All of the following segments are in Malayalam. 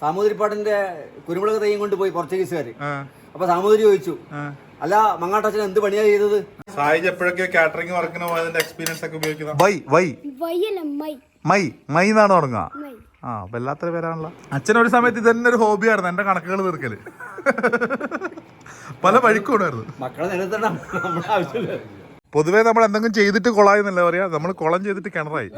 സാമൂതിരിപ്പാടിന്റെ കുരുമുളക് തൈയും കൊണ്ട് പോയി പോർച്ചുഗീസുകാർ അപ്പൊ സാമൂതിരി ചോദിച്ചു അല്ല മങ്ങാട്ടച്ഛൻ എന്ത് പണിയാ ചെയ്തത്? സായിജ് എപ്പോഴൊക്കെ കാറ്ററിംഗ് വർക്കിന് പോയതിന്റെ എക്സ്പീരിയൻസ് ഒക്കെ ഉപയോഗിക്കുന്ന. Why why. My. My my എന്നാണ് തുടങ്ങുക? ആ ആ വല്ലാത്തൊരു പേരാണല്ലോ. അച്ഛൻ ഒരു സമയത്ത് ഇതന്നെ ഒരു ഹോബിയായിരുന്നു എന്റെ കണക്കുകൾ തീർക്കൽ. പല വഴിക്കൂടായിരുന്നു മക്കളെ നിലനിർത്തണം നമ്മുടെ ആവശ്യമില്ല. പൊതുവേ നമ്മൾ എന്തെങ്കിലും ചെയ്തിട്ട് കൊളായെന്നല്ല പറയാ. നമ്മൾ കുളം ചെയ്തിട്ട് കിണറായി.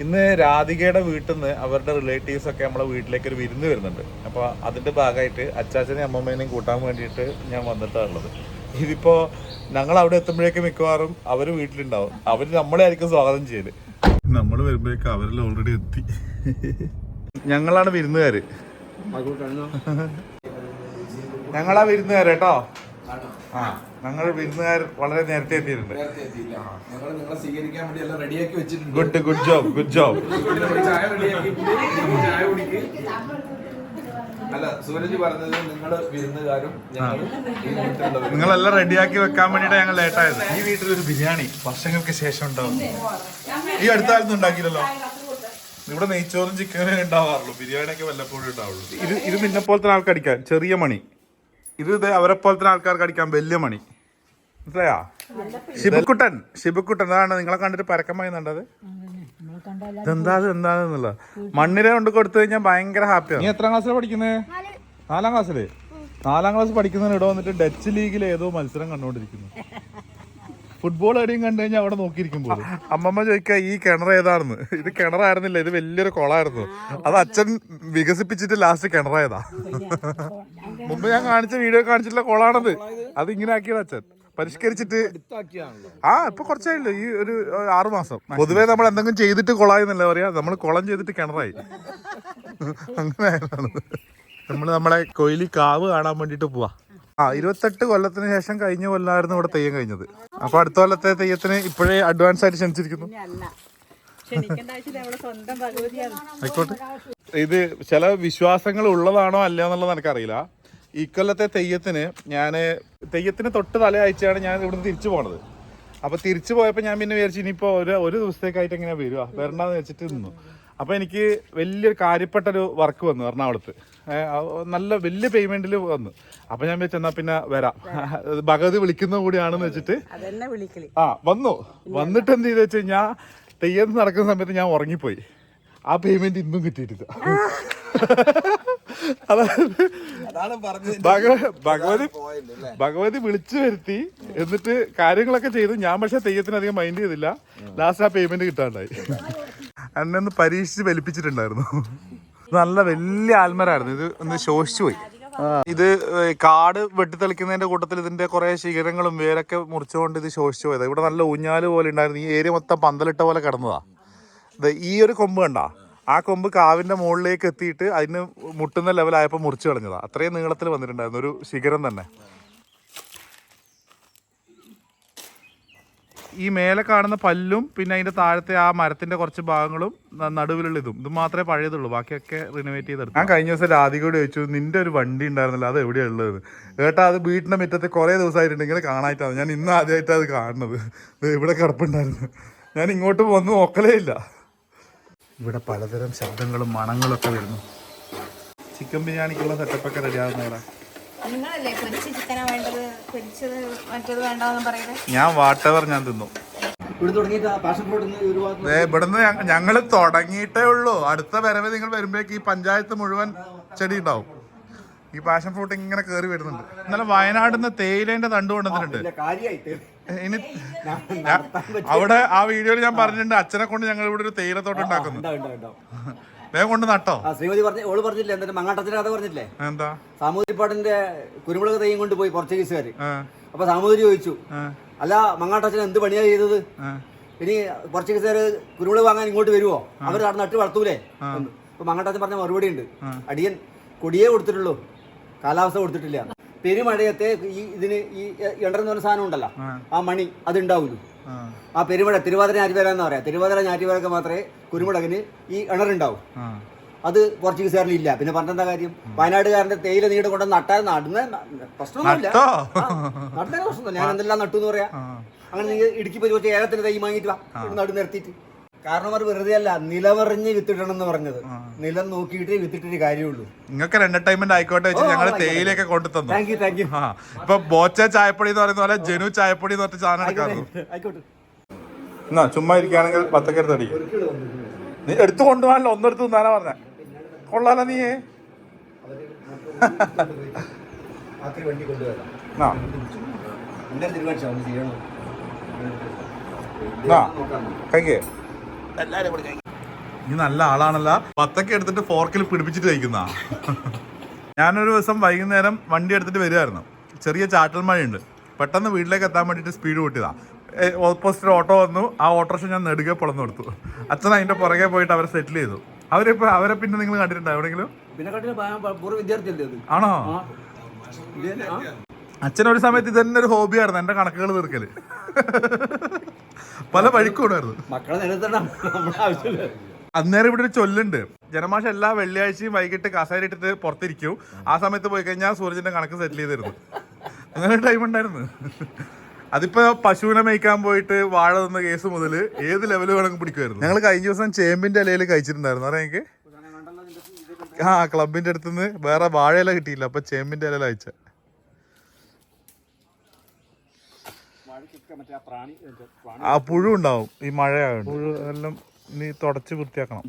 ഇന്ന് രാധികയുടെ വീട്ടിൽ നിന്ന് അവരുടെ റിലേറ്റീവ്സ് ഒക്കെ നമ്മളെ വീട്ടിലേക്ക് ഒരു വിരുന്ന് വരുന്നുണ്ട്. അപ്പൊ അതിന്റെ ഭാഗമായിട്ട് അച്ചാച്ചനെയും അമ്മമ്മേനെയും കൂട്ടാൻ വേണ്ടിയിട്ട് ഞാൻ വന്നിട്ടാണുള്ളത് ഇതിപ്പോ ഞങ്ങൾ അവിടെ എത്തുമ്പോഴേക്കും മിക്കവാറും അവർ വീട്ടിലുണ്ടാവും. അവർ നമ്മളെ ആയിരിക്കും സ്വാഗതം ചെയ്യൽ. നമ്മൾ വരുമ്പോഴേക്കും അവരെല്ലാം ഓൾറെഡി എത്തി. ഞങ്ങളാണ് വിരുന്നുകാര്. ഞങ്ങളാ വിരുന്നുകാര് കേട്ടോ. ആ ഞങ്ങൾ വിരുന്നുകാർ വളരെ നേരത്തെ എത്തിയിട്ടുണ്ട്. Good good job good job അല്ല സൂരജ് പറഞ്ഞത് നിങ്ങൾ വിരുന്നുകാരും നിങ്ങളെല്ലാം റെഡിയാക്കി വെക്കാൻ വേണ്ടിട്ട് ഞങ്ങൾ ലേറ്റായത് ഈ വീട്ടിൽ ഒരു ബിരിയാണി വർഷങ്ങൾക്ക് ശേഷം ഉണ്ടാവും. ഈ അടുത്ത കാലത്ത് ഉണ്ടാക്കിയില്ലല്ലോ. ഇവിടെ നെയ്ച്ചോറും ചിക്കനും ഉണ്ടാവാറുള്ളൂ. ബിരിയാണി ഒക്കെ വല്ലപ്പോഴും ഉണ്ടാവുള്ളൂ. ഇത് ഇത് നിന്നെ പോലത്തെ ആൾക്കടിക്കാൻ ചെറിയ മണി. ഇത് ഇത് അവരെ പോലത്തെ ആൾക്കാർക്ക് അടിക്കാൻ വലിയ മണി. മനസ്സിലായാ? ശിബുക്കുട്ടൻ ശിബുക്കുട്ടൻ അതാണ് നിങ്ങളെ കണ്ടിട്ട് പരക്കമായി നണ്ടത് ഇതെന്താ എന്താ മണ്ണിര കൊണ്ട് കൊടുത്തു കഴിഞ്ഞാൽ ഭയങ്കര ഹാപ്പിയാണ് നീ എത്ര ക്ലാസ്സിലാണ് പഠിക്കുന്നത് നാലാം ക്ലാസ്സിൽ? നാലാം ക്ലാസ് പഠിക്കുന്നതിന് ഇവിടെ വന്നിട്ട് ഡച്ച് ലീഗിൽ ഏതോ മത്സരം കണ്ടുകൊണ്ടിരിക്കുന്നു. ഫുട്ബോൾ എവിടെയും കണ്ടു കഴിഞ്ഞാൽ അവിടെ നോക്കിയിരിക്കുമ്പോൾ അമ്മമ്മ ചോദിക്കുക ഈ കിണർ ഏതാണെന്ന് ഇത് കിണറായിരുന്നില്ല ഇത് വലിയൊരു കുളമായിരുന്നു. അത് അച്ഛൻ വികസിപ്പിച്ചിട്ട് ലാസ്റ്റ് കിണറായതാ. മുമ്പ് ഞാൻ കാണിച്ച വീഡിയോ കാണിച്ചിട്ടുള്ള കുളമാണത് അത് ഇങ്ങനെ ആക്കിയത് അച്ഛൻ. പരിഷ്കരിച്ചിട്ട് ആ ഇപ്പൊ കുറച്ചായില്ലോ? ഈ ഒരു ആറുമാസം മാസം. പൊതുവേ നമ്മൾ എന്തെങ്കിലും ചെയ്തിട്ട് കൊളായെന്നല്ല പറയാ. നമ്മൾ കുളം ചെയ്തിട്ട് കിണറായി. അങ്ങനെ ആയതാണ് നമ്മൾ നമ്മളെ കൊയിലി കാവ് കാണാൻ വേണ്ടിട്ട് പോവാ. ആ ഇരുപത്തെട്ട് കൊല്ലത്തിന് ശേഷം കഴിഞ്ഞ കൊല്ലായിരുന്നു ഇവിടെ തെയ്യം കഴിഞ്ഞത്. അപ്പൊ അടുത്ത കൊല്ലത്തെ തെയ്യത്തിന് ഇപ്പോഴേ അഡ്വാൻസ് ആയിട്ട് ക്ഷണിച്ചിരിക്കുന്നു. ആയിക്കോട്ടെ. ഇത് ചില വിശ്വാസങ്ങൾ ഉള്ളതാണോ അല്ല എന്നുള്ളത് എനിക്കറിയില്ല. ഇക്കൊല്ലത്തെ തെയ്യത്തിന് ഞാൻ തെയ്യത്തിന് തൊട്ട് തല അയച്ചാണ് ഞാൻ ഇവിടുന്ന് തിരിച്ചു പോണത്. അപ്പൊ തിരിച്ചു പോയപ്പോ ഞാൻ പിന്നെ വിചാരിച്ചു ഇനിയിപ്പോ ഒരു ഒരു ദിവസത്തേക്കായിട്ട് എങ്ങനെ വരുവാ വരണ്ടെന്ന് വെച്ചിട്ട് നിന്നു. അപ്പൊ എനിക്ക് വലിയൊരു കാര്യപ്പെട്ടൊരു വർക്ക് വന്നു എറണാകുളത്ത്. നല്ല വലിയ പേയ്മെന്റിൽ വന്നു. അപ്പൊ ഞാൻ വെച്ചെന്നാ പിന്നെ വരാം. ഭഗവതി വിളിക്കുന്ന കൂടിയാണെന്ന് വെച്ചിട്ട് അതെന്നെ വിളിക്കൽ. ആ വന്നു. വന്നിട്ട് എന്ത് ചെയ്തു വെച്ച് കഴിഞ്ഞാൽ തെയ്യം നടക്കുന്ന സമയത്ത് ഞാൻ ഉറങ്ങിപ്പോയി. ആ പേയ്മെന്റ് ഇന്നും കിട്ടിയിട്ടില്ല. ഭഗവതി ഭഗവതി വിളിച്ചു വരുത്തി. എന്നിട്ട് കാര്യങ്ങളൊക്കെ ചെയ്തു. ഞാൻ പക്ഷെ തെയ്യത്തിന് അധികം മൈൻഡ് ചെയ്തില്ല ലാസ്റ്റ് ആ പേയ്മെന്റ് കിട്ടാണ്ടായി. എന്നെ ഒന്ന് പരീക്ഷിച്ച് വലിപ്പിച്ചിട്ടുണ്ടായിരുന്നു നല്ല വലിയ ആൽമരായിരുന്നു. ഇത് ഒന്ന് ശോഷിച്ചു പോയി. ഇത് കാട് വെട്ടിത്തെളിക്കുന്നതിന്റെ കൂട്ടത്തിൽ ഇതിന്റെ കുറെ ശിഖരങ്ങളും വേരൊക്കെ മുറിച്ചുകൊണ്ട് ഇത് ശോഷിച്ചു പോയതാ. ഇവിടെ നല്ല ഊഞ്ഞാൽ പോലെ ഉണ്ടായിരുന്നു. ഈ ഏരിയ മൊത്തം പന്തലിട്ട പോലെ കിടന്നതാ. ഈ ഒരു കൊമ്പ് കണ്ടാ? ആ കൊമ്പ് കാവിന്റെ മുകളിലേക്ക് എത്തിയിട്ട് അതിന് മുട്ടുന്ന ലെവലായപ്പോൾ മുറിച്ചു കളഞ്ഞതാ. അത്രയും നീളത്തിൽ വന്നിട്ടുണ്ടായിരുന്നു. ഒരു ശിഖരം തന്നെ. ഈ മേലെ കാണുന്ന പല്ലും പിന്നെ അതിന്റെ താഴത്തെ ആ മരത്തിന്റെ കുറച്ച് ഭാഗങ്ങളും നടുവിലുള്ള ഇതും. ഇത് മാത്രമേ പഴയതുള്ളൂ. ബാക്കിയൊക്കെ റിനോവേറ്റ് ചെയ്തെടുത്തു. ഞാൻ കഴിഞ്ഞ ദിവസം രാധികയോട് ചോദിച്ചു നിന്റെ ഒരു വണ്ടി ഉണ്ടായിരുന്നല്ലോ അത് എവിടെയാ ഉള്ളത്? ഏട്ടാ അത് വീട്ടിന്റെ മുറ്റത്ത് കുറേ ദിവസമായിട്ടുണ്ട്. ഇങ്ങനെ ഞാൻ ഇന്ന് ആദ്യമായിട്ടാണ് അത് കാണുന്നത്. ഇവിടെ കിടപ്പുണ്ടായിരുന്നു. ഞാൻ ഇങ്ങോട്ട് വന്ന് നോക്കലേ ഇല്ല. ഇവിടെ പലതരം ശബ്ദങ്ങളും മണങ്ങളും ഒക്കെ വരുന്നു. ചിക്കൻ ബിരിയാണിക്കുള്ള സെറ്റപ്പ് ഒക്കെ റെഡി ആവുന്ന ഇവിടെ നിങ്ങളല്ലേ പൊരിച്ച ചിക്കനാ വേണ്ടത്? പൊരിച്ചത് മറ്റേത് വേണ്ടെന്ന് പറയുന്നത് ഞാൻ വാട്ടവർ ഞാൻ തിന്നു. ഇവിടുന്ന് ഞങ്ങൾ തുടങ്ങിയിട്ടേ ഉള്ളൂ. അടുത്ത വരവ് നിങ്ങൾ വരുമ്പോഴേക്ക് ഈ പഞ്ചായത്ത് മുഴുവൻ ചെടി ഉണ്ടാവും. ഈ പാഷൻ ഫ്രൂട്ട് ഇങ്ങനെ കയറി വരുന്നുണ്ട്. ഇന്നലെ വയനാട് നിന്ന് തേയിലേന്റെ തണ്ട് കൊണ്ടുവന്നിട്ടുണ്ട്. ഇനി അവിടെ ആ വീഡിയോയിൽ ഞാൻ പറഞ്ഞിട്ടുണ്ട് അച്ഛനെ കൊണ്ട് ഞങ്ങൾ ഇവിടെ ഒരു തേയിലത്തോട്ടം ഉണ്ടാക്കുന്നു. വേഗം കൊണ്ട് നട്ടോ. ആ ശ്രീമതി പറഞ്ഞു ഓൾ പറഞ്ഞില്ലേ എന്നിട്ട് മങ്ങാട്ടത്തിന്റെ കഥ പറഞ്ഞില്ലേ? എന്താ? സാമൂതിരിപ്പാടിന്റെ കുരുമുളക് തൈയും കൊണ്ട് പോയി പോർച്ചുഗീസുകാര് അപ്പൊ സാമൂതിരി ചോദിച്ചു അല്ല മങ്ങാട്ടച്ഛൻ എന്ത് പണിയാ ചെയ്തത്. ഇനി പോർച്ചുഗീസുകാര് കുരുമുളക് വാങ്ങാൻ ഇങ്ങോട്ട് വരുവോ? അവർ അവിടെ നട്ട് വളർത്തൂലേ. അപ്പൊ മങ്ങാട്ടച്ഛൻ പറഞ്ഞ മറുപടി ഉണ്ട്. അടിയൻ കൊടിയേ കൊടുത്തിട്ടുള്ളൂ. കാലാവസ്ഥ കൊടുത്തിട്ടില്ല. പെരുമഴയത്തെ ഈ ഇതിന് ഈ എണ്ടറെന്ന് പറഞ്ഞ സാധനം ഉണ്ടല്ലോ. ആ. മണി അത് ഉണ്ടാവുള്ളൂ ആ, പെരുമഴ തിരുവാതിര ഞാറ്റുവേല എന്ന് പറയാം. തിരുവാതിര ഞാറ്റുവേലക്ക് മാത്രമേ കുരുമുളകിന് ഈ ഇണറുണ്ടാവും. അത് പോർച്ചുഗീസുകാരിൽ ഇല്ല. പിന്നെ പറഞ്ഞെന്താ കാര്യം? വയനാടുകാരന്റെ തേയില നീട് കൊണ്ട് നട്ടാൽ നടുന്ന പ്രശ്നമൊന്നുമില്ല. നടുന്ന നടുന്നതിന് പ്രശ്നമില്ല ഞാൻ എന്തെല്ലാം നട്ടു എന്ന് പറയാ. അങ്ങനെ നിങ്ങൾ ഇടുക്കി പോയി ഏലത്തിന്റെ തൈ വാങ്ങിയിട്ട് വാ. ഇവിടെ അവർ വെറുതെ അല്ല നിലമറിഞ്ഞ് വിത്തിട്ടണം എന്ന് പറഞ്ഞത് നിലം നോക്കിയിട്ട് വിത്തിട്ടൊരു കാര്യമുള്ളൂ. നിങ്ങൾക്ക് എന്റർടൈൻമെന്റ് ആയിക്കോട്ടെ വെച്ച് ഞങ്ങൾ തേയിലൊക്കെ കൊണ്ടു തന്നു താങ്ക് യു താങ്ക് യു ആ ഇപ്പൊ ബോച്ച ചായപ്പൊടി എന്ന് പറയുന്ന പോലെ ജനു ചായപ്പൊടി എന്ന് പറഞ്ഞ സാധനം എടുക്കാറുള്ളൂ. ആയിക്കോട്ടെ. എന്നാ ചുമ്മാ ഇരിക്കുകയാണെങ്കിൽ പത്തക്കെടുത്ത് അടിക്കും. നീ എടുത്തു കൊണ്ടുപോകാനല്ലോ ഒന്നെടുത്ത് തിന്നാനാ പറഞ്ഞ. കൊള്ളാലോ നീ ആ. എന്റെ ചെയ്യണം നീ നല്ല ആളാണല്ല. പത്തൊക്കെ എടുത്തിട്ട് ഫോർക്കിൽ പിടിപ്പിച്ചിട്ട് കഴിക്കുന്ന. ഞാനൊരു ദിവസം വൈകുന്നേരം വണ്ടി എടുത്തിട്ട് വരുമായിരുന്നു ചെറിയ ചാറ്റൽ മഴയുണ്ട്. പെട്ടെന്ന് വീട്ടിലേക്ക് എത്താൻ വേണ്ടിട്ട് സ്പീഡ് കൂട്ടിയതാ. ഓപ്പോസിറ്റ് ഓട്ടോ വന്നു. ആ ഓട്ടോറിക്ഷ ഞാൻ നെടുകെ പൊളന്നു കൊടുത്തു. അച്ഛൻ അതിന്റെ പുറകെ പോയിട്ട് അവരെ സെറ്റിൽ ചെയ്തു. അവരിപ്പോ അവരെ പിന്നെ നിങ്ങൾ കണ്ടിട്ടുണ്ടോ എവിടെയെങ്കിലും? ആണോ? അച്ഛനൊരു അച്ഛൻ ഒരു സമയത്ത് ഇതന്നെ ഒരു ഹോബിയായിരുന്നു എന്റെ കണക്കുകൾ തീർക്കൽ. പല വഴിക്കൂടായിരുന്നു മക്കളെ നിലനിർത്തണം നമ്മുടെ ആവശ്യമില്ല. അന്നേരം ഇവിടെ ഒരു ചൊല്ലുണ്ട്. ജനമാഷ എല്ലാ വെള്ളിയാഴ്ചയും വൈകിട്ട് കസേര ഇട്ടിട്ട് പുറത്തിരിക്കും. ആ സമയത്ത് പോയി കഴിഞ്ഞാൽ സൂരജിന്റെ കണക്ക് സെറ്റിൽ ചെയ്തിരുന്നു. അങ്ങനെ ടൈം ഉണ്ടായിരുന്നു. അതിപ്പോ പശുവിനെ മേയ്ക്കാൻ പോയിട്ട് വാഴ തന്ന കേസ് മുതൽ ഏത് ലെവൽ വേണമെങ്കിൽ പിടിക്കുമായിരുന്നു. ഞങ്ങൾ കഴിഞ്ഞ ദിവസം ചേമ്പിന്റെ ഇലയിൽ കഴിച്ചിട്ടുണ്ടായിരുന്നു. അറിയാം എനിക്ക്? ആ ക്ലബിന്റെ അടുത്തുനിന്ന് വേറെ വാഴയില കിട്ടിയില്ല. അപ്പൊ ചേമ്പിന്റെ ഇലയിൽ അയച്ച ആ പുഴു ഉണ്ടാവും ഈ മഴയാകും പുഴു എല്ലാം നീ തുടച്ച് വൃത്തിയാക്കണം.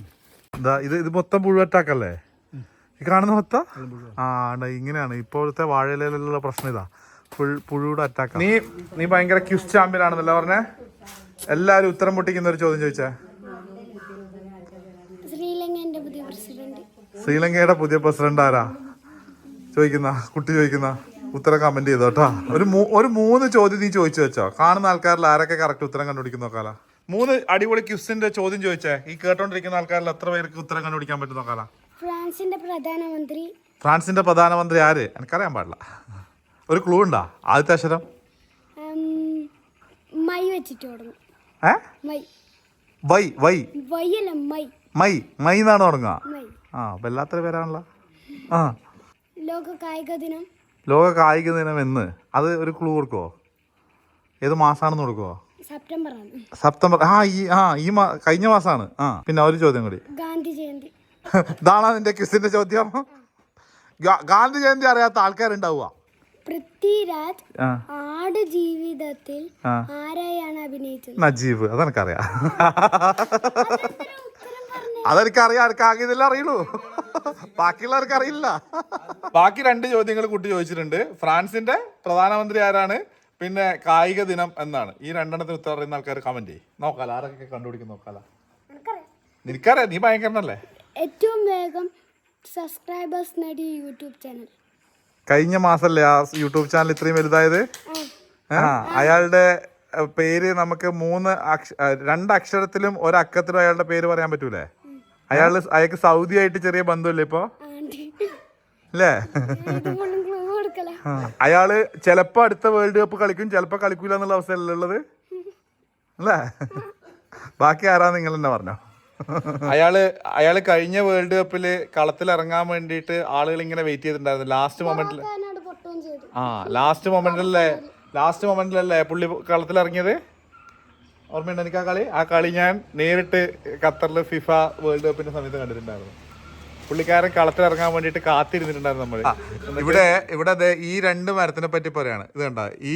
ഇതാ ഇത് ഇത് മൊത്തം പുഴുവറ്റാക്കല്ലേ? ഈ കാണുന്ന മൊത്തം? ആ ഉണ്ട് ഇങ്ങനെയാണ്. ഇപ്പോഴത്തെ വാഴയിലുള്ള പ്രശ്നം ഇതാ ഫുൾ പുഴുവിടെ അറ്റാക്ക്. നീ നീ ഭയങ്കര ക്യൂസ് ചാമ്പ്യൻ ആണെന്നല്ലേ പറഞ്ഞേ? എല്ലാരും ഉത്തരം പൊട്ടിക്കുന്ന ഒരു ചോദ്യം ചോദിച്ചേ. ശ്രീലങ്കയുടെ പുതിയ പ്രസിഡന്റ് ആരാ? ചോദിക്കുന്ന കുട്ടി ചോദിക്കുന്ന. ഉത്തരം കമന്റ് ചെയ്തോ കേട്ടോ ഒരു ഒരു മൂന്ന് ചോദ്യം നീ ചോദിച്ചു വെച്ചോ? കാണുന്ന ആൾക്കാരിൽ ആരൊക്കെ കറക്റ്റ് ഉത്തരം കണ്ടുപിടിക്കുന്ന നോക്കാലോ. മൂന്ന് അടിപൊളി ക്യുസിന്റെ ചോദ്യം ചോദിച്ചേ. ഈ കേട്ടോണ്ടിരിക്കുന്ന ആൾക്കാരിൽ എത്ര പേർക്ക് ഉത്തരം കണ്ടുപിടിക്കാൻ പറ്റും നോക്കാലോ. ഫ്രാൻസിന്റെ പ്രധാനമന്ത്രി. ഫ്രാൻസിന്റെ പ്രധാനമന്ത്രി ആര്? എനിക്കറിയാൻ പാടില്ല. ഒരു ക്ലൂ ഉണ്ടാ? ആദ്യത്തെ അക്ഷരം? മൈ വെച്ചിട്ട് തുടങ്ങും ഏ? My. Why why. വയ്യല്ല my. My my എന്നാണ് തുടങ്ങുക. ആ വല്ലാത്തൊരു പേരാണല്ലോ. ആ. ലോക കായിക ദിനം. ലോക കായിക ദിനം എന്ന് അത് ഒരു ക്ലൂ കൊടുക്കുവോ? ഏത് മാസാണെന്ന് കൊടുക്കുവോ? സെപ്റ്റംബർ സെപ്റ്റംബർ ആ ഈ ആ ഈ മാ കഴിഞ്ഞ മാസമാണ് ആ പിന്നെ ഒരു ചോദ്യം കൂടി. ഗാന്ധി ജയന്തി. ഇതാണ് അതിന്റെ ക്വിസിന്റെ ചോദ്യം? ഗാന്ധി ജയന്തി അറിയാത്ത ആൾക്കാരുണ്ടാവുക പൃഥ്വിരാജ് ആട് ജീവിതത്തിൽ ആരെയാണ് അഭിനയിച്ചത്? നജീബ് അതെനിക്കറിയാം. അതെനിക്കറിയാം എനിക്ക് ആകെ ഇതെല്ലാം അറിയുള്ളൂ ബാക്കിയുള്ളവർക്ക് അറിയില്ല. ബാക്കി രണ്ട് ചോദ്യങ്ങൾ കുട്ടി ചോദിച്ചിട്ടുണ്ട്. ഫ്രാൻസിന്റെ പ്രധാനമന്ത്രി ആരാണ്? പിന്നെ കായിക ദിനം എന്നാണ്. ഈ രണ്ടെണ്ണത്തിന് ഉത്തരം അറിയുന്ന ആൾക്കാർ കമന്റ് ചെയ്യും. നോക്കാല ആരൊക്കെ കണ്ടുപിടിക്കും നോക്കാല. നിനക്കറിയാം നീ ഭയങ്കരനല്ലേ? ഏറ്റവും വേഗം സബ്സ്ക്രൈബേഴ്സ് നേടിയ യൂട്യൂബ് ചാനൽ കഴിഞ്ഞ മാസല്ലേ ആ യൂട്യൂബ് ചാനൽ ഇത്രയും വലുതായത്? ആ. അയാളുടെ പേര് നമുക്ക് മൂന്ന് അക്ഷ- രണ്ട് അക്ഷരത്തിലും ഒരക്കത്തിലും അയാളുടെ പേര് പറയാൻ പറ്റൂലേ? അയാൾ അയാൾക്ക് സൗദി ആയിട്ട് ചെറിയ ബന്ധമില്ലേ ഇപ്പൊ? അല്ലേ അയാൾ ചെലപ്പോ അടുത്ത വേൾഡ് കപ്പ് കളിക്കും ചെലപ്പോ കളിക്കൂല എന്നുള്ള അവസ്ഥയല്ലേ ഉള്ളത്? അല്ലേ ബാക്കി ആരാ നിങ്ങൾ തന്നെ പറഞ്ഞോ. അയാൾ അയാൾ കഴിഞ്ഞ വേൾഡ് കപ്പിൽ കളത്തിൽ ഇറങ്ങാൻ വേണ്ടിയിട്ട് ആളുകൾ ഇങ്ങനെ വെയിറ്റ് ചെയ്തിട്ടുണ്ടായിരുന്നു. ലാസ്റ്റ് മൊമെന്റിൽ ആ ലാസ്റ്റ് മൊമെന്റിലല്ലേ ലാസ്റ്റ് മൊമെന്റിലല്ലേ പുള്ളി കളത്തിൽ ഇറങ്ങിയത് ഓർമ്മയുണ്ട് എനിക്ക് ആ കളി? ആ കളി ഞാൻ നേരിട്ട് ഖത്തറിൽ ഫിഫ വേൾഡ് കപ്പിന്റെ സമയത്ത് കണ്ടിട്ടുണ്ടായിരുന്നു. പുള്ളിക്കാരൻ കളത്തിലിറങ്ങാൻ വേണ്ടിയിട്ട് കാത്തിരുന്നിട്ടുണ്ടായിരുന്നു നമ്മൾ ഇവിടെ ഇവിടെ ഈ രണ്ട് മരത്തിനെ പറ്റി പറയാണ്. ഇത് കണ്ട? ഈ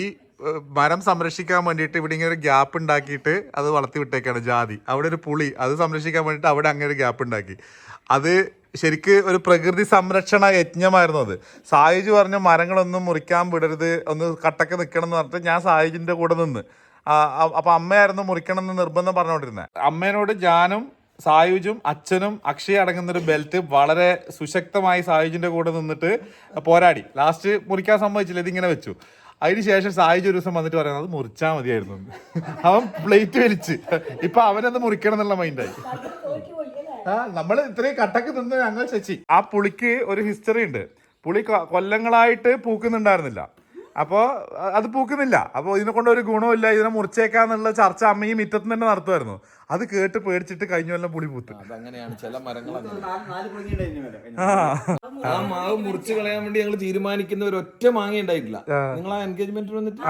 മരം സംരക്ഷിക്കാൻ വേണ്ടിയിട്ട് ഇവിടെ ഇങ്ങനെ ഒരു ഗ്യാപ്പ് ഉണ്ടാക്കിയിട്ട് അത് വളർത്തി വിട്ടേക്കാണ് ജാതി. അവിടെ ഒരു പുളി അത് സംരക്ഷിക്കാൻ വേണ്ടിട്ട് അവിടെ അങ്ങനെ ഒരു ഗ്യാപ്പ് ഉണ്ടാക്കി. അത് ശരിക്ക് ഒരു പ്രകൃതി സംരക്ഷണ യജ്ഞമായിരുന്നു അത്. സായുജ് പറഞ്ഞു മരങ്ങളൊന്നും മുറിക്കാൻ വിടരുത് ഒന്ന് കട്ടക്ക് നിൽക്കണം എന്ന് പറഞ്ഞിട്ട് ഞാൻ സായുജിന്റെ കൂടെ നിന്ന്. അപ്പൊ അമ്മയായിരുന്നു മുറിക്കണം എന്ന് നിർബന്ധം പറഞ്ഞുകൊണ്ടിരുന്നത് അമ്മേനോട് ജാനും സായുജും അച്ഛനും അക്ഷയ അടങ്ങുന്ന ഒരു ബെൽറ്റ് വളരെ സുശക്തമായി സായുജിന്റെ കൂടെ നിന്നിട്ട് പോരാടി. ലാസ്റ്റ് മുറിക്കാൻ സമ്മതിച്ചില്ല ഇതിങ്ങനെ വെച്ചു. അതിനുശേഷം സായുജ് ഒരു ദിവസം വന്നിട്ട് പറയുന്നത് മുറിച്ചാൽ മതിയായിരുന്നു. അവൻ പ്ലേറ്റ് വലിച്ച്. ഇപ്പൊ അവനത് മുറിക്കണം എന്നുള്ള മൈൻഡായി നമ്മൾ ഇത്രയും കട്ടക്ക് നിന്ന് ഞങ്ങൾ ചേച്ചി ആ പുളിക്ക് ഒരു ഹിസ്റ്ററി ഉണ്ട്. പുളി കൊല്ലങ്ങളായിട്ട് പൂക്കുന്നുണ്ടായിരുന്നില്ല. അപ്പോൾ അത് പൂക്കുന്നില്ല. അപ്പോൾ ഇതിനെ കൊണ്ട് ഒരു ഗുണമില്ല ഇതിനെ മുറിച്ചേക്കാന്നുള്ള ചർച്ച അമ്മയും മിറ്റത്ത് തന്നെ നടത്തുമായിരുന്നു. അത് കേട്ട് പേടിച്ചിട്ട് കഴിഞ്ഞ കൊല്ലം പുളി പൂത്ത്. അതങ്ങനെയാണ്. ചില മരങ്ങൾ. ആ. മാവ് മുറിച്ച് കളയാൻ വേണ്ടി ഞങ്ങൾ തീരുമാനിക്കുന്ന ഒരു ഒറ്റ മാങ്ങ ഉണ്ടായിട്ടില്ല. നിങ്ങൾ ആ എൻഗേജ്മെന്റിന് വന്നിട്ട്?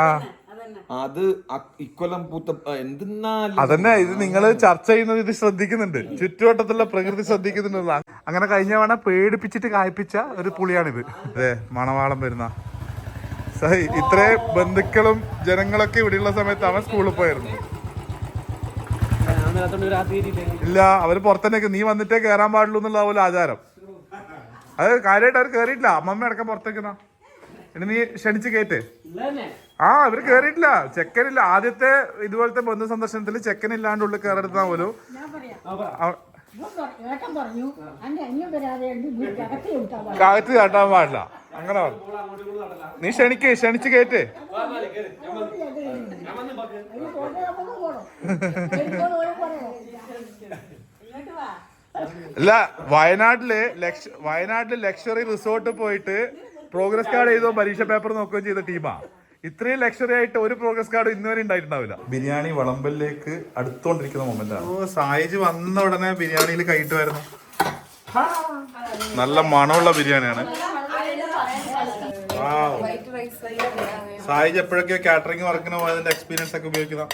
അത് ഇക്കൊല്ലം പൂത്ത എന്തെന്നാലും അതന്നെ ഇത് നിങ്ങൾ ചർച്ച ചെയ്യുന്നത് ഇത് ശ്രദ്ധിക്കുന്നുണ്ട്. ചുറ്റുവട്ടത്തുള്ള പ്രകൃതി ശ്രദ്ധിക്കുന്നുണ്ട്. അങ്ങനെ കഴിഞ്ഞ വേണ പേടിപ്പിച്ചിട്ട് കായ്പിച്ച ഒരു പുളിയാണിത്. അതെ മണവാളം വരുന്ന ഇത്രയും ബന്ധുക്കളും ജനങ്ങളൊക്കെ ഇവിടെയുള്ള സമയത്ത് അവൻ സ്കൂളിൽ പോയിരുന്നു ഇല്ല അവർ പുറത്തന്നെ നീ വന്നിട്ടേ കേറാൻ പാടുള്ളൂ എന്നുള്ള പോലെ ആചാരം. അത് കാര്യമായിട്ട് അവർ കേറിയിട്ടില്ല. അമ്മമ്മ അടക്കം പുറത്തേക്കുന്ന ഇനി നീ ക്ഷണിച്ച് കേറ്റ്. ആ ഇവർ കേറിയിട്ടില്ല. ചെക്കനില്ല. ആദ്യത്തെ ഇതുപോലത്തെ ബന്ധു സന്ദർശനത്തിൽ ചെക്കനില്ലാണ്ട് ഉള്ളിൽ കയറെടുത്താ പോലും. കാറ്റ് കാട്ടാൻ പാടില്ല. അങ്ങനെ പറഞ്ഞു. നീ ക്ഷണിക്ക് ക്ഷണിച്ച് കേറ്റ് അല്ല വയനാട്ടിൽ ലക്ഷ വയനാട്ടിൽ ലക്ഷറി റിസോർട്ട് പോയിട്ട് പ്രോഗ്രസ് കാർഡ് എഴുതുകയും പരീക്ഷ പേപ്പർ നോക്കുകയും ചെയ്ത ടീമാ. ഇത്രയും ലക്ഷറി ആയിട്ട് ഒരു പ്രോഗ്രസ് കാർഡ് ഇന്നുവരെ ഉണ്ടായിട്ടുണ്ടാവില്ല. ബിരിയാണി വളമ്പലിലേക്ക് അടുത്തോണ്ടിരിക്കുന്ന മൊമെന്റ് ആണ് ഓ സായിജ് വന്ന ഉടനെ ബിരിയാണിയിൽ കൈയിട്ട് വരുന്നു നല്ല മണമുള്ള ബിരിയാണിയാണ്. സായിജ് എപ്പോഴൊക്കെ കാറ്ററിംഗ് വർക്കിന് പോയതിന്റെ എക്സ്പീരിയൻസ് ഒക്കെ ഉപയോഗിക്കുന്ന.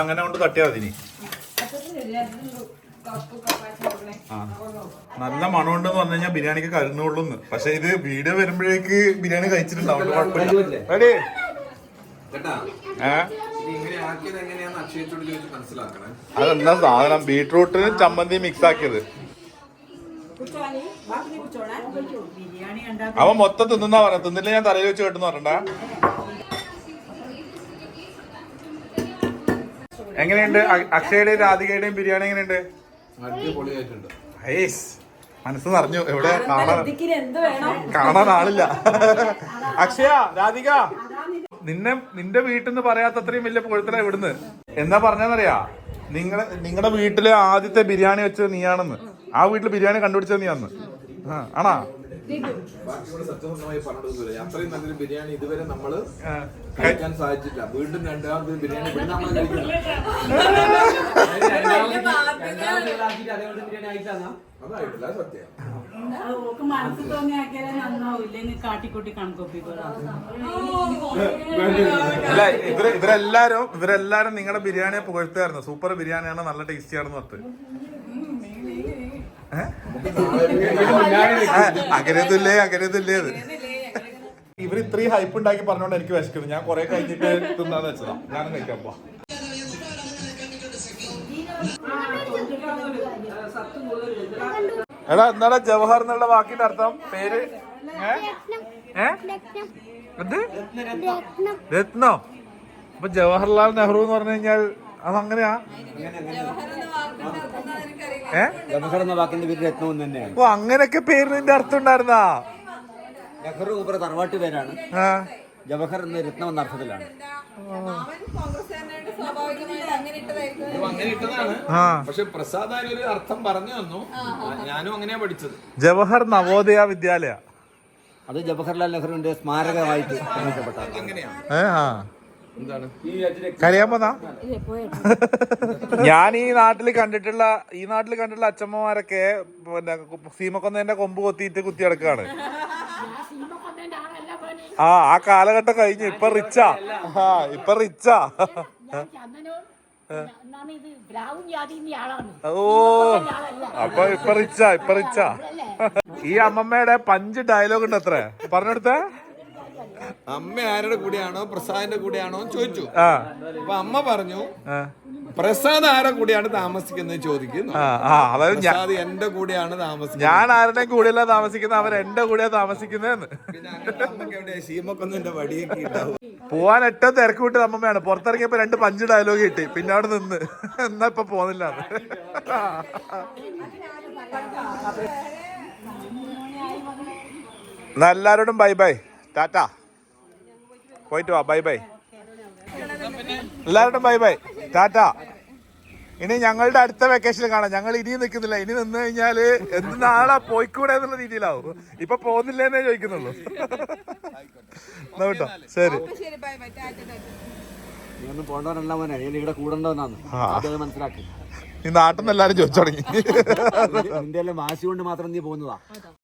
അങ്ങനെ കൊണ്ട് തട്ടിയാ മതി. നല്ല മണമുണ്ടെന്ന് പറഞ്ഞു കഴിഞ്ഞാൽ ബിരിയാണിക്ക് കരുന്നുള്ളൂന്ന് പക്ഷെ ഇത് വീഡിയോ വരുമ്പോഴേക്ക് ബിരിയാണി കഴിച്ചിട്ടുണ്ടാവും. കുഴപ്പമില്ല. അതെന്താ സാധനം? ബീട്രൂട്ട് ചമ്മന്തി മിക്സ് ആക്കിയത്. അവൻ മൊത്തം തിന്നാ പറഞ്ഞ തിന്നില്ല ഞാൻ തലയിൽ വെച്ച് കേട്ടെന്ന് പറഞ്ഞ? എങ്ങനെയുണ്ട്? അക്ഷയുടെയും രാധികയുടെയും ബിരിയാണി എങ്ങനെയുണ്ട്? അടിപൊളിയായിട്ടുണ്ട്. മനസ്സ് നിറഞ്ഞു. എവിടെ? കാണാൻ. കാണാൻ ആളില്ല. അക്ഷയ രാധിക. നിന്നെ നിന്റെ വീട്ടിൽ നിന്ന് പറയാത്തത്രയും വലിയ പുഴത്തല ഇവിടുന്ന് എന്താ പറഞ്ഞെന്നറിയാ നിങ്ങളെ നിങ്ങളുടെ വീട്ടിലെ ആദ്യത്തെ ബിരിയാണി വെച്ചത് നീയാണെന്ന്. ആ വീട്ടിൽ ബിരിയാണി കണ്ടുപിടിച്ചത് നീയാന്ന്. അന്ന് ആണാ? ബാക്കിയോട് സത്യസന്ധമായി പറഞ്ഞിട്ടില്ല അത്രയും നല്ലൊരു ബിരിയാണി ഇതുവരെ നമ്മൾ കഴിക്കാൻ സാധിച്ചില്ല വീണ്ടും രണ്ടാമത് ബിരിയാണി ഇവിടെ നമ്മൾ അതായിട്ടില്ല അത് സത്യം. ഓക്ക് മനസ്സിൽ തോന്നിയാക്കിയാലേ നന്നാവും ഇല്ലെങ്കിൽ കാട്ടിക്കൂട്ടി കണക്കൊപ്പിക്കോളാം അല്ല ഇവർ ഇവരെല്ലാരും ഇവരെല്ലാരും നിങ്ങളുടെ ബിരിയാണിയെ പുകഴ്ത്തായിരുന്നു സൂപ്പർ ബിരിയാണിയാണ് നല്ല ടേസ്റ്റി അങ്ങനെയൊന്നുമില്ലേ അങ്ങനെയൊന്നുമില്ലേ അത്? ഇവർ ഇത്രയും ഹൈപ്പ് ഉണ്ടാക്കി പറഞ്ഞോണ്ട് എനിക്ക് വിശക്കുന്നു. ഞാൻ കുറെ കഴിഞ്ഞിട്ട് തിന്നാന്ന് വെച്ചതാ. ഞാനും കഴിക്കാൻ പോവാ. എടാ എന്നാടാ ജവഹർ എന്നുള്ള വാക്കിന്റെ അർത്ഥം? പേര്? എന്ത്? രത്നം. അപ്പൊ ജവഹർലാൽ നെഹ്റു എന്ന് പറഞ്ഞു കഴിഞ്ഞാൽ അതങ്ങനെയാ? ഏ? എന്ന വാക്കിന്റെ പേര് രത്നം എന്ന് തന്നെയാണ്. ഓ അങ്ങനെയൊക്കെ പേരിന്റെ അർത്ഥം ഉണ്ടായിരുന്നാ? തറവാട്ട് പേരാണ്. ജവഹർ എന്ന രത്നം എന്ന അർത്ഥത്തിലാണ്. പക്ഷെ പ്രസാദ് ഒരു അർത്ഥം പറഞ്ഞു തന്നു. ഞാനും അങ്ങനെയാ പഠിച്ചത്. ജവഹർ നവോദയ വിദ്യാലയ. അത് ജവഹർലാൽ നെഹ്റുവിന്റെ സ്മാരകമായിട്ട് നിർമ്മിക്കപ്പെട്ടതാണ് എങ്ങനെയാ കരയാൻ ഞാൻ ഈ നാട്ടിൽ കണ്ടിട്ടുള്ള ഈ നാട്ടിൽ കണ്ടിട്ടുള്ള അച്ഛമ്മമാരൊക്കെ പിന്നെ സീമക്കൊന്നേന്റെ കൊമ്പ് കൊത്തിയിട്ട് കുത്തി കിടക്കാണ് ആ ആ കാലഘട്ടം കഴിഞ്ഞു ഇപ്പൊ റിച്ചാ. ആ ഇപ്പൊ റിച്ചാ. ഓ അപ്പൊ ഇപ്പൊ റിച്ചാ ഇപ്പൊ റിച്ചാ. ഈ അമ്മമ്മയുടെ പഞ്ച് ഡയലോഗ് ഉണ്ട് അത്ര പറഞ്ഞെടുത്ത? അമ്മ ആരുടെ കൂടെയാണോ? പ്രസാദിന്റെ കൂടെയാണോ ചോദിച്ചു. അപ്പൊ അമ്മ പറഞ്ഞു പ്രസാദ് ആരുടെ കൂടെയാണ് താമസിക്കുന്നത് ചോദിക്കുന്നു. അതായത് പ്രസാദ് എന്റെ കൂടെയാണ് താമസിക്കുന്നത്. ഞാൻ ആരുടെ കൂടെയല്ല താമസിക്കുന്നത് അവർ എന്റെ കൂടെയാ താമസിക്കുന്നതെന്ന്. ശീമക്കൊന്നിന്റെ വടിയൊക്കെ ഉണ്ടാവും പോവാൻ ഏറ്റവും തിരക്ക് വിട്ടത് അമ്മമ്മയാണ്. പുറത്തിറങ്ങിയപ്പോ രണ്ട് പഞ്ച് ഡയലോഗ് കിട്ടി. പിന്നെ അവിടെ നിന്ന് എന്നാ ഇപ്പൊ പോന്നില്ല എന്നാ എല്ലാരോടും ബൈ ബൈ ടാറ്റ. പോയിട്ട് വാ ബൈ ബൈ. എല്ലാവരോടും ബൈ ബൈ. ടാറ്റ. ഇനി ഞങ്ങളുടെ അടുത്ത വെക്കേഷനിൽ കാണാം. ഞങ്ങൾ ഇനിയും നിൽക്കുന്നില്ല. ഇനി നിന്ന് കഴിഞ്ഞാൽ എന്ത് നാളാ പോയിക്കൂടെ എന്നുള്ള രീതിയിലാവും. ഇപ്പൊ പോകുന്നില്ലേന്നേ ചോദിക്കുന്നുള്ളൂ. എന്നാ കേട്ടോ ശരി. ശരി ബൈ ബൈ. ടാറ്റ ടാറ്റ. നീ നാട്ടിൽ നിന്ന് എല്ലാരും ചോദിച്ചു തുടങ്ങി. വാശി കൊണ്ട് മാത്രം നീ പോകുന്നതാ.